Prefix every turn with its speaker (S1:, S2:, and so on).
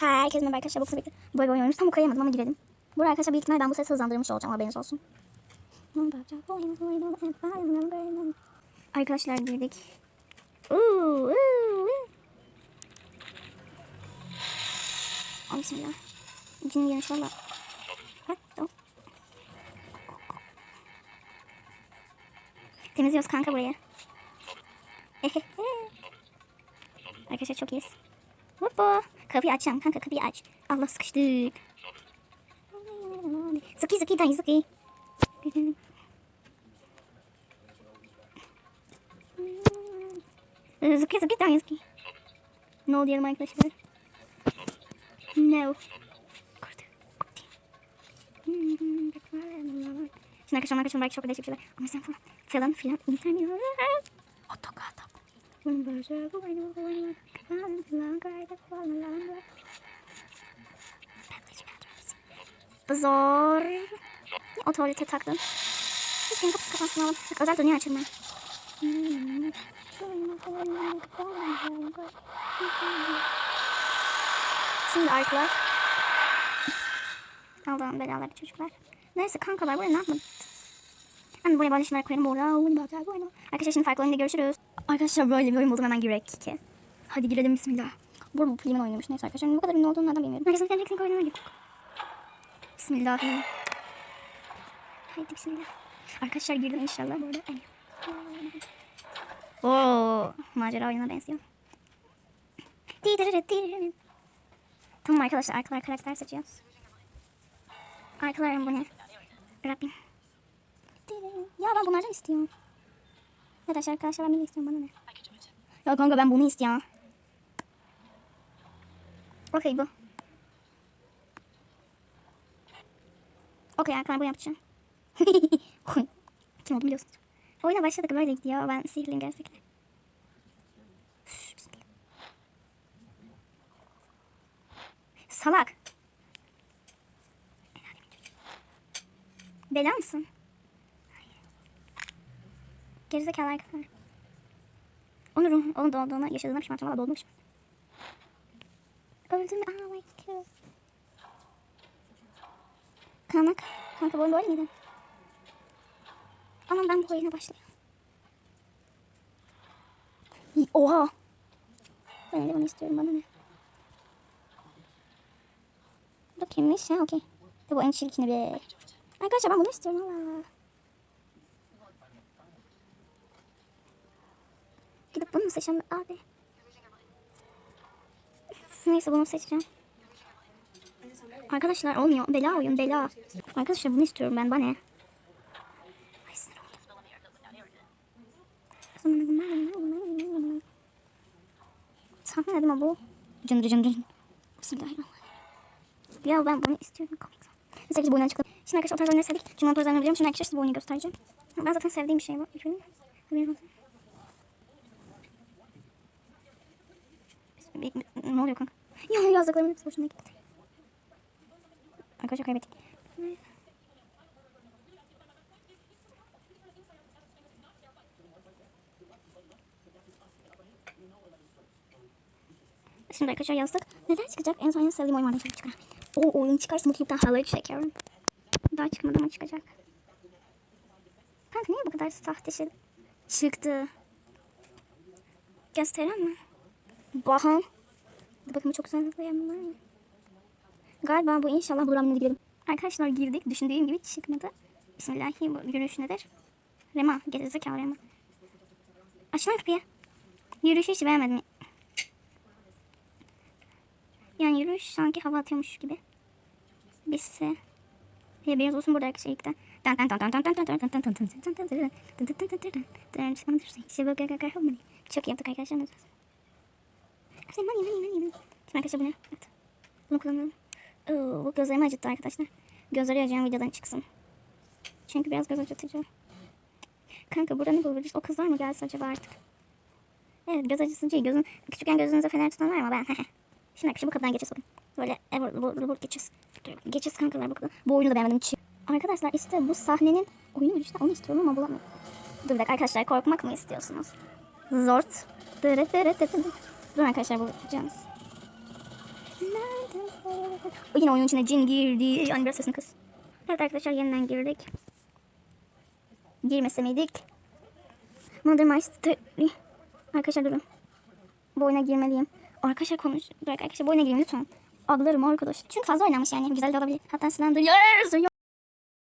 S1: Herkese merhaba arkadaşlar. Bu birlikte boy boy oynuyoruz. Tam okuyamadım ama girelim. Bu arkadaşlar büyük ihtimal ben bu sesi hızlandırmış olacağım. Haberiniz olsun. Arkadaşlar girdik. Ay bismillah. Cin gelmiş valla. Temizliyoruz kanka burayı. Arkadaşlar çok iyiyiz. Hoppa. Kapıyı açacağım kanka kapıyı aç. Allah sıkıştık. Zıki zıki dayı zıki. Zıki zıki dayı zıki. No diyelim arkadaşlar. No. Şimdi arkadaşlar arkadaşlar belki çok bir şeyler. Ama sen falan falan filan internet. Otokata. Bu zor. O tuvalete taktım. Hiç benim kapısı kapansın oğlum. Bak, özel dönüyor açılma. Şimdi arkalar. Allah'ım belalar çocuklar. Neyse kankalar buraya ne yapmadım? Ben buraya böyle şeyler koyarım. Burada oyun bakar bu oyunu. Arkadaşlar şimdi farklı oyunda görüşürüz. Arkadaşlar böyle bir oyun buldum hemen girek ki. Hadi girelim bismillah. Bu arada bu filmin oynamış. Neyse arkadaşlar bu kadar ünlü olduğunu nereden bilmiyorum. Herkesin kendi kendi oynamaya gir. Bismillahirrahmanirrahim. Haydi bismillah. Arkadaşlar girdim inşallah bu arada. Oo, macera oyununa benziyor. Tamam arkadaşlar arkalar karakter seçiyoruz. Arkalarım bu ne? Rabbim. Ya ben bunlardan istiyorum. Arkadaşlar arkadaşlar ben bunu istiyorum bana ne? Ya kanka ben bunu istiyorum. Okey bu. Okey arkadaşlar bu yapacağım. Kim olduğumu biliyorsunuz. Oyuna başladık böyle gidiyor. Ben sihirliyim gerçekten. Salak. Bela mısın? Gerizekalı arkadaşlar. Onun ruh, onun doğduğuna, yaşadığına pişman. Valla doğduğuna pişman. Öldüm. Aa, my God. Kanak. Kanka bu oyun böyle miydi? Ama ben bu oyuna başlayayım. Oha. Ben de bunu istiyorum bana ne? Bu kimmiş? Ha okey. Bu en çirkini be. Arkadaşlar ben bunu istiyorum valla. Gidip bunu mu seçeceğim abi? Neyse bunu seçeceğim. Arkadaşlar olmuyor. Bela oyun bela. Arkadaşlar bunu istiyorum ben. Bana ne? Ay sinir oldum. Tahmin edin ama bu. Cındır cındır. Bismillahirrahmanirrahim. Ya ben bunu istiyorum. Neyse ki bu oyundan çıkalım. Şimdi arkadaşlar o tarz oyunları sevdik. Cuma pozlarını biliyorum. Şimdi arkadaşlar size bu oyunu göstereceğim. Ben zaten sevdiğim bir şey bu. Benim. Haberin olsun. Bir- bir- Ne oluyor kanka? Ya yazdıklarımın hepsi hoşuna gitti. Arkadaşlar kaybettik. Şimdi arkadaşlar yazdık. Neler çıkacak? En son en sevdiğim oyun vardı. Çıkar. O oyun çıkarsa mutluluktan halayı çekiyorum. Daha çıkmadı ama çıkacak. Kanka niye bu kadar sahte şey çıktı? Gösteren mi? Dur bakayım çok güzel zıplayamam. Galiba bu inşallah bu ramına girelim. Arkadaşlar girdik. Düşündüğüm gibi çıkmadı. Bismillahirrahmanirrahim. Yürüyüş nedir? Rema. Gerizekalı Rema. Aç lan kapıyı. Yürüyüşü hiç beğenmedim. Yani yürüyüş sanki hava atıyormuş gibi. Bizse. Ya biraz olsun burada arkadaşlar ilkten. Çok iyi yaptık arkadaşlar. Arkadaşlar money money money money. Şimdi arkadaşlar bu ne? Evet. Bunu kullanıyorum. Oo, bu gözlerimi acıttı arkadaşlar. Gözleri acıyan videodan çıksın. Çünkü biraz göz acıtıcı. Kanka burada ne bulabiliriz? O kızlar mı gelse acaba artık? Evet göz acıtıcı. Gözün, küçükken gözünüze fener tutan var ama ben. Şimdi arkadaşlar bu kapıdan geçeceğiz bakın. Böyle ever bu, bu, bu geçeceğiz. Geçeceğiz kankalar bu kadar. Bu oyunu da beğenmedim. Çi- Arkadaşlar işte bu sahnenin oyunu işte onu istiyorum ama bulamıyorum. Dur bir dakika arkadaşlar korkmak mı istiyorsunuz? Zort. Dırı dırı dırı dırı. Dur arkadaşlar bulacağız. Yine oyunun içine cin girdi. Yani biraz sesini kız. Evet arkadaşlar yeniden girdik. Girmese miydik? Mother Mystery. Arkadaşlar durun. Bu oyuna girmeliyim. Arkadaşlar konuş. Dur arkadaşlar bu oyuna gireyim lütfen. Ağlarım arkadaş. Çünkü fazla oynanmış yani. Güzel de olabilir. Hatta sınavda yarısı